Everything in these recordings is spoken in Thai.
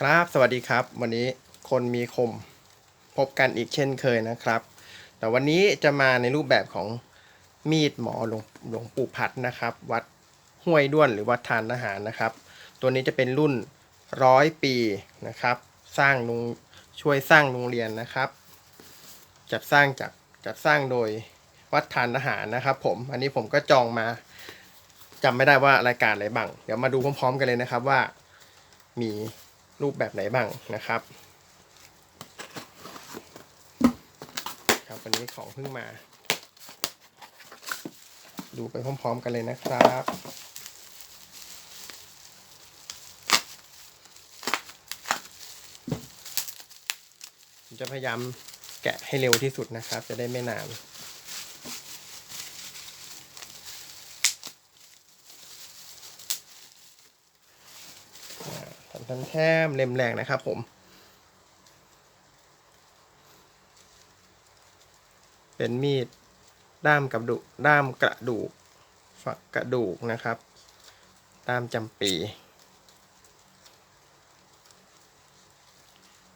ครับสวัสดีครับ วันนี้คนมีคมพบกันอีกเช่นเคยนะครับ แต่วันนี้จะมาในรูปแบบของมีดหมอหลวงหลวงปู่พัดนะครับ วัดห้วยด้วนหรือวัดทานทหารนะครับ ตัวนี้จะเป็นรุ่นร้อยปีนะครับ สร้างโรงช่วยสร้างโรงเรียนนะครับ จัดสร้างจากจัดสร้างโดยวัดทานทหารนะครับ ผมอันนี้ผมก็จองมาจำไม่ได้ว่ารายการอะไรบ้างเดี๋ยวมาดูพร้อมๆกันเลยนะครับว่ามี รูปแบบไหนบ้างนะครับครับวันนี้ของเพิ่งมา ดูไปพร้อมๆกันเลยนะครับผมจะพยายามแกะให้เร็วที่สุดนะครับ จะได้ไม่นาน ทันแท้มเล่มแรกนะครับผม เป็นมีดด้ามกระดูกด้ามกระดูกฝักกระดูกนะครับด้ามจำปี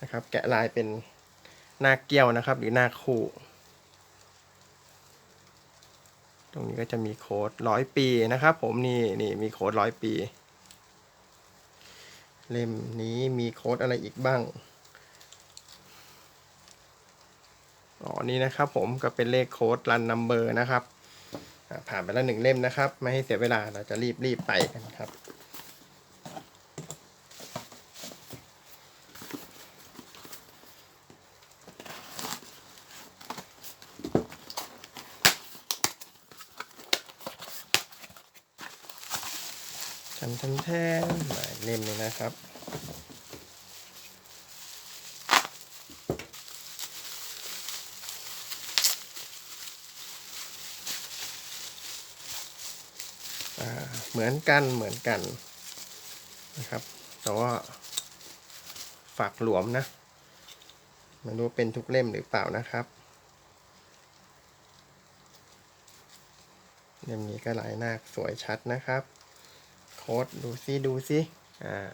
นะครับแกะลายเป็นหน้าเกี้ยวนะครับ หรือหน้าคู่ ตรงนี้ก็จะมีโค้ดร้อยปีนะครับ ผมนี่นี่มีโค้ดร้อยปี เล่มนี้มีโค้ดอะไรอีกบ้างอ๋อนี่นะครับผมก็เป็นเลขโค้ดรันนัมเบอร์นะครับผ่านไปแล้วหนึ่งเล่มนะครับ ไม่ให้เสียเวลาเราจะรีบรีบไปกันครับ ทันทันแท้หมายเล่มเลยนะครับ เหมือนกันเหมือนกันนะครับ แต่ว่าฝากหลวมนะไม่รู้เป็นทุกเล่มหรือเปล่านะครับ เล่มนี้ก็หลายหน้าสวยชัดนะครับ โค้ดดูซิดูซิอ่า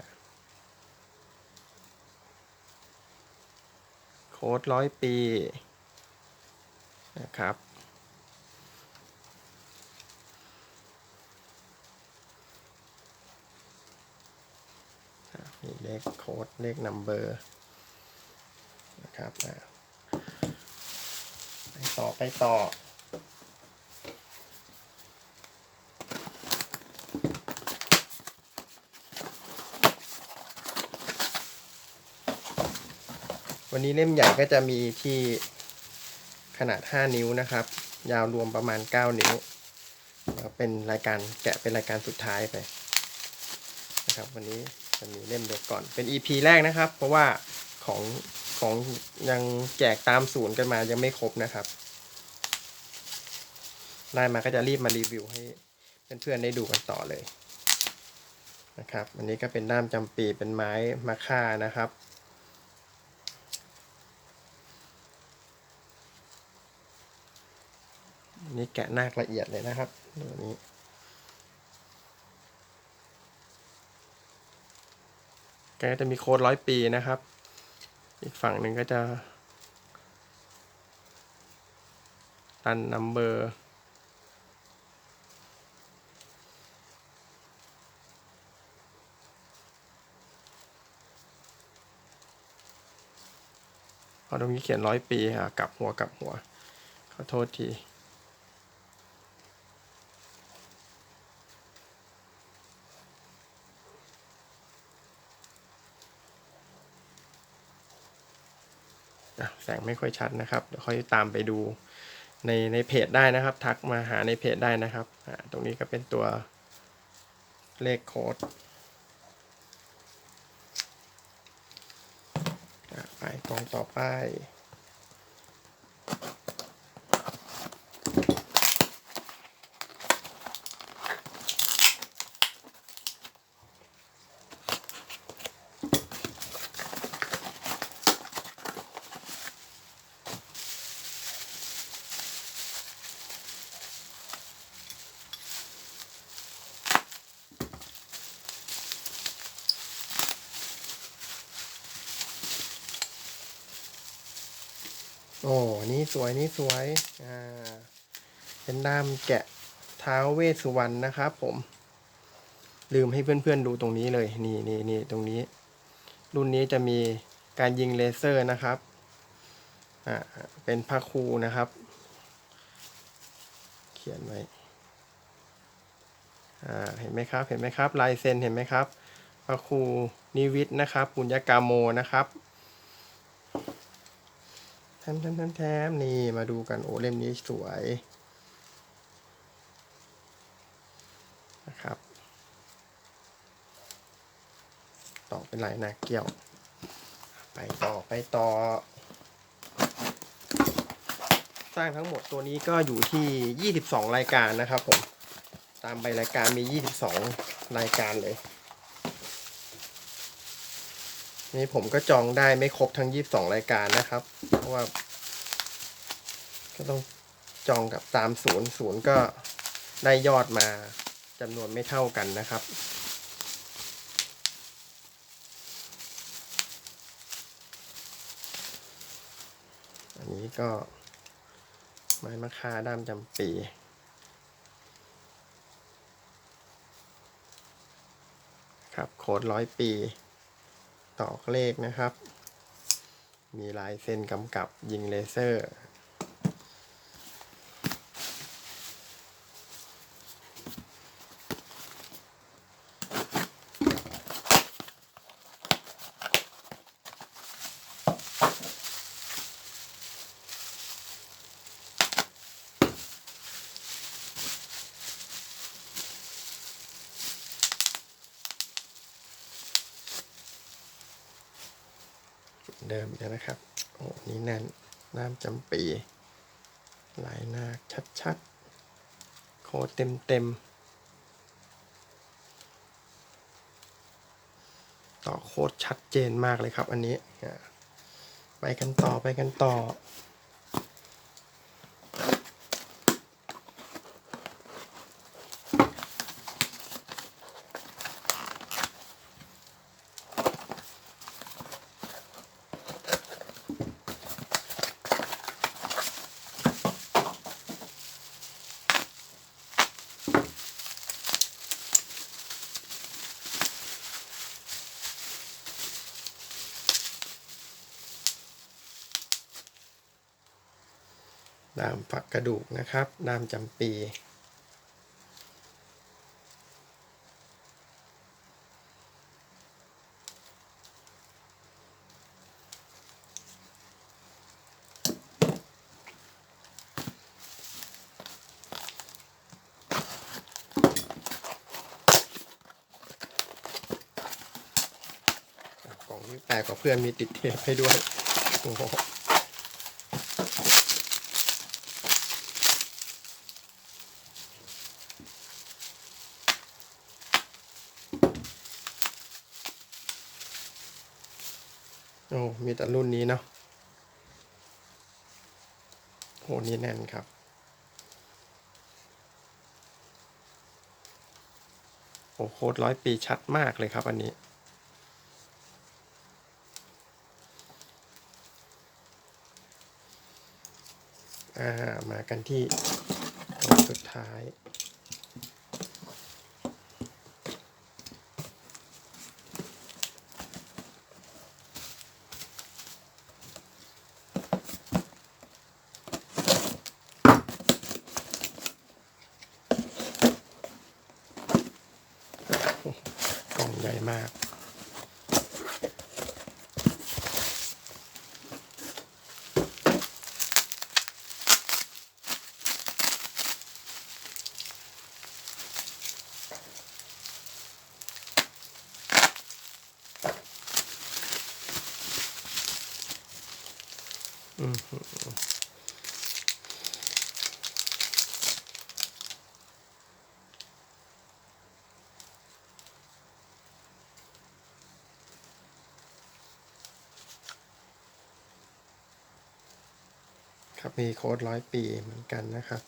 โค้ดร้อยปีนะครับอะมีเลขโค้ดเลขนัมเบอร์นะครับอะไปต่อไปต่อ วันนี้เล่มใหญ่ก็จะมีที่ขนาด 5 นิ้วนะครับ ยาวรวมประมาณ 9 นิ้วแล้วเป็นรายการแกะเป็นรายการสุดท้ายไปนะครับวันนี้จะมีเล่มเดียวก่อนเป็น EP แรกนะครับ เพราะว่าของของยังแจกตามศูนย์กันมายังไม่ครบนะครับได้มาก็จะรีบมารีวิวให้เพื่อนๆได้ดูกันต่อเลยนะครับอันนี้ก็เป็นด้ามจำปีเป็นไม้มะค่านะครับ นี่แกะนาคละเอียดเลยนะครับตัวนี้แกจะมีโค้ดร้อยปีนะครับ อีกฝั่งหนึ่งก็จะตันนัมเบอร์พอตรงนี้เขียนร้อยปีอะกลับหัวกลับหัว ขอโทษที แสงไม่ค่อยชัดนะครับเดี๋ยวค่อยตามไปดูในในเพจได้นะครับ ทักมาหาในเพจได้นะครับตรงนี้ก็เป็นตัวเลขโค้ดไปกล่องต่อไป โอ้นี่สวยนี่สวยอ่าเป็นด้ามแกะท้าวเวสสุวรรณนะครับผม ลืมให้เพื่อนๆดูตรงนี้เลย นี่นี่นี่ตรงนี้ รุ่นนี้จะมีการยิงเลเซอร์นะครับอ่าเป็นพระครูนะครับ เขียนไว้อ่าเห็นไหมครับเห็นไหมครับลายเซ็นเห็นไหมครับพระครูนิวิทย์นะครับ ปุญญกาโมนะครับ แถมแถมแถมแถมนี่มาดูกันโอ้เล่มนี้สวยนะครับ ต่อเป็นลายนาเกี่ยว ไปต่อไปต่อ สร้างทั้งหมดตัวนี้ก็อยู่ที่ 22 รายการนะครับผม ตามใบรายการมี 22 รายการเลย นี่ผมก็จองได้ไม่ครบทั้ง22รายการนะครับ เพราะว่า ก็ต้องจองกับตามศูนย์ศูนย์ก็ได้ยอดมาจำนวนไม่เท่ากันนะครับอันนี้ก็ไม้มะค่าด้ามจำปีครับโค้ดร้อยปี ตอกเลขนะครับ มีลายเส้นกำกับยิงเลเซอร์ เดิมอีกแล้วนะครับ โอ้ นี่แน่นน้ำจำปีลายนาคชัดๆ โคเต็มเต็มต่อโคตรชัดเจนมากเลยครับอันนี้ ไปกันต่อไปกันต่อ ดามฝักกระดูกนะครับ ดามจำปีกล่องนี้แปลกกว่าเพื่อนมีติดเทปให้ด้วยโอ้โห โอ้ มีแต่รุ่นนี้เนาะโหนี่แน่นครับ โอ้โคตรร้อยปีชัดมากเลยครับอันนี้ อ่า มากันที่ตัวสุดท้าย กล่องใหญ่ มากอืับ มีโค้ดร้อยปีเหมือนกันนะครับ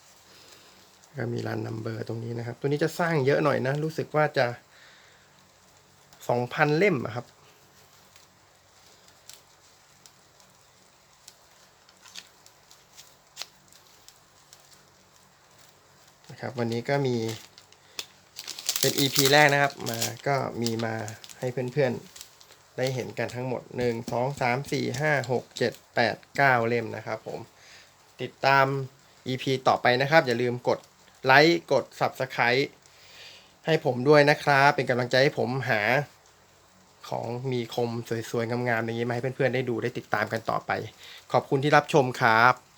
ก็มีรันนัมเบอร์ตรงนี้นะครับ ตัวนี้จะสร้างเยอะหน่อยนะ รู้สึกว่าจะสองพันเล่มครับ นะครับ วันนี้ก็มีเป็น EP แรกนะครับ มาก็มีมาให้เพื่อนๆ ได้เห็นกันทั้งหมด 1 2 3 4 5 6 7 8 9 เล่มนะครับผม ติดตาม EP ต่อไปนะครับ อย่าลืมกดไลค์กด Subscribe ให้ผมด้วยนะครับ เป็นกำลังใจให้ผมหาของมีคมสวยๆงามๆอย่างนี้มาให้เพื่อนๆได้ดูได้ติดตามกันต่อไป ขอบคุณที่รับชมครับ